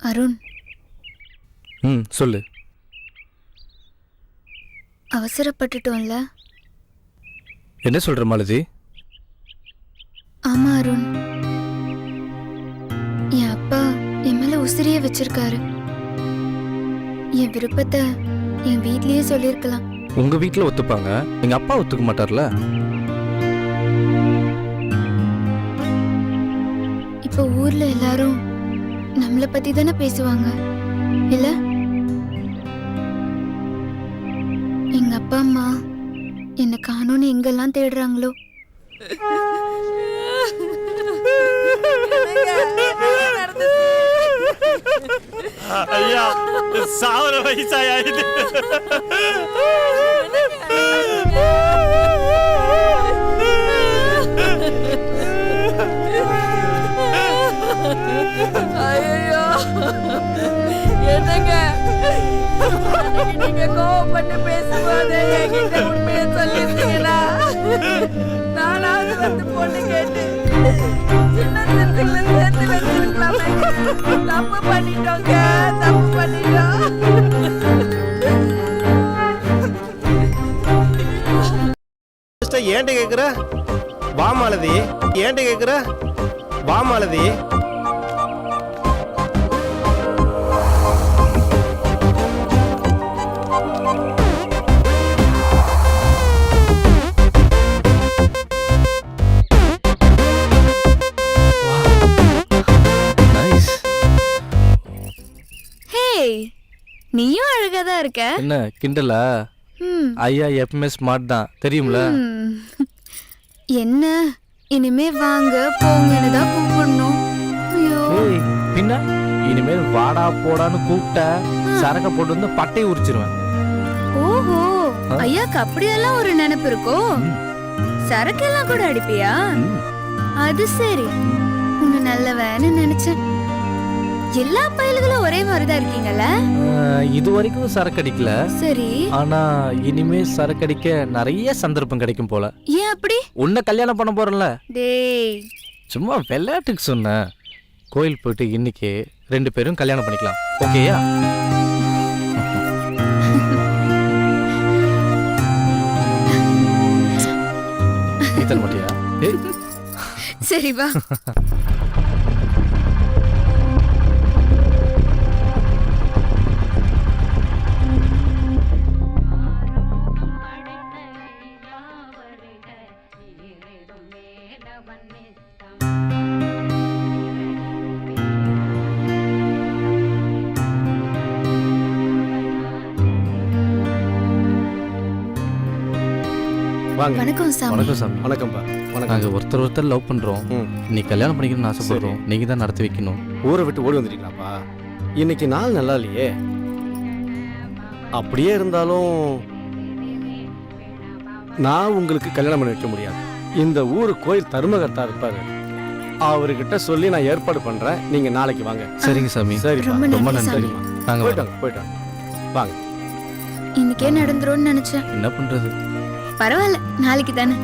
அருண். ம் சொல்லு. அவசரப்பட்டுட்டோம்ல. என்ன சொல்ற மாலதி? ஆமா அருண். என் அப்பா என் மேல உசிரியே வச்சிருக்காரு. என் விருப்பத்தை என் வீட்லயே சொல்லியிருக்கலாம். உங்க வீட்ல ஒத்துப்பாங்க. எங்க அப்பா ஒத்துக்க மாட்டார்ல? இப்போ ஊர்ல எல்லாரும் நம்மள பத்தி தானே பேசுவாங்க. இல்ல? எங்க அப்பா அம்மா என்ன காணோன்னு எங்கெல்லாம் தேடுறாங்களோ? ஐயா சாவர வயசாயா இது பொண்ணு கேட்டு. சின்ன சிறுத்தைகளை சேர்த்து வச்சிருக்கலாமே தப்பு. பண்ணிட்டோங்க தப்பு பண்ணிட்டோம். கேக்குற? வா மாலதி கேக்குற? ஹேய் நீயும் அழகா தான் இருக்க. என்ன கிண்டலா? ஐயா எப்பவுமே ஸ்மார்ட் தான். தெரியும்ல. என்ன? இனிமே வாங்க போங்கன்னு தான் கூப்பிடணும். ஏய் பின்ன? இனிமேல் வாடா போடான்னு கூப்பிட்ட சரக்க போட்டு வந்து பட்டையை உரிச்சிருவேன். ஓஹோ. ஐயாக்கு அப்படியெல்லாம் ஒரு நினைப்பு இருக்கோ. சரக்கெல்லாம் கூட அடிப்பியா. அது சரி. உன்னை நல்லவன்னு நினைச்சேன். எல்லா பயல்களும் ஒரே மாதிரிதான் இருக்கீங்கல்ல? இது வரைக்கும் சரக்கு அடிக்கல சரி. ஆனா இனிமே சரக்கு அடிக்க நிறைய சந்தர்ப்பம் கிடைக்கும் போல. ஏன் அப்படி? உன்னை கல்யாணம் பண்ண போறேன்ல. டேய். சும்மா விளையாட்டுக்கு சொன்னேன் கோயில் போயிட்டு இன்னைக்கு ரெண்டு பேரும் கல்யாணம் பண்ணிக்கலாம். ஓகேயா? தர மாட்டியா சரி வா. வாங்க. வணக்கம் சாமி. வணக்கம் சாமி. வணக்கம்ப்பா வணக்கம். நாங்க ஒருத்தர் ஒருத்தர் லவ் பண்றோம். ம். நீ கல்யாணம் பண்ணிக்கணும்னு ஆசைப்படுறோம். நீங்க தான் நடத்தி வைக்கணும். ஊரை விட்டு ஓடி வந்துட்டீங்களாப்பா? இன்னைக்கு நாள் நல்லா இல்லையே? அப்படியே இருந்தாலும் நான் உங்களுக்கு கல்யாணம் பண்ணி வைக்க முடியாது. இந்த ஊர் கோயில் தர்மகர்த்தா இருப்பாரு. அவர்கிட்ட சொல்லி நான் ஏற்பாடு பண்றேன். நீங்க நாளைக்கு வாங்க. சரிங்க சாமி. சரிப்பா. ரொம்ப ரொம்ப நன்றி. நாங்க வரோம். போயிட்டாங்க போயிட்டாங்க. வாங்க. இன்னைக்கே நடந்துரும்னு நினைச்சேன் என்ன பண்றது? பரவாயில்ல நாளைக்கு தானே